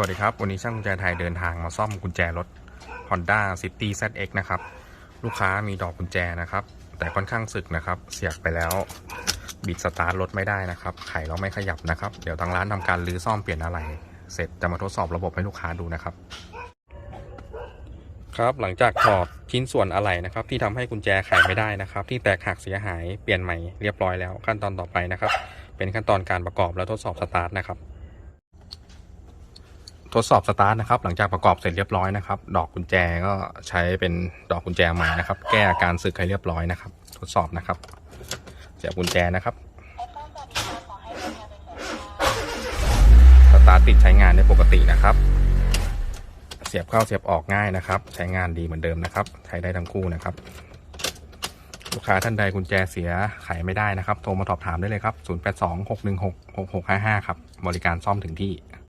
วัสดีครับ วันนี้ช่างกุญแจไทยเดินทางมาซ่อมกุญแจรถ Honda City ZX นะครับ ลูกค้ามีดอกกุญแจนะครับ แต่ค่อนข้างสึกนะครับ เสียบไปแล้วบิดสตาร์ทรถไม่ได้นะครับ ไขเราไม่ขยับนะครับ เดี๋ยวทางร้านทำการรื้อซ่อมเปลี่ยนอะไร เสร็จจะมาทดสอบระบบให้ลูกค้าดูนะครับ ครับหลังจากถอดชิ้นส่วนอะไรนะครับ ที่ทำให้กุญแจไขไม่ได้นะครับ ที่แตกหักเสียหายเปลี่ยนใหม่เรียบร้อยแล้วขั้นตอนต่อไปนะครับ เป็นขั้นตอนการประกอบและทดสอบสตาร์ทนะครับ ทดสอบสตาร์ทนะครับ หลังจากประกอบเสร็จเรียบร้อยนะครับ ดอกกุญแจก็ใช้เป็นดอกกุญแจใหม่นะครับ แก้อาการสึกให้เรียบร้อยนะครับ ทดสอบนะครับเสียบกุญแจนะครับสตาร์ทติดใช้งานได้ปกตินะครับ เสียบเข้าเสียบออกง่ายนะครับ ใช้งานดีเหมือนเดิมนะครับ ใช้ได้ทั้งคู่นะครับ ลูกค้าท่านใดกุญแจเสียไขไม่ได้นะครับ โทรมาสอบถามได้เลยครับ 0826166655 ครับ บริการซ่อมถึงที่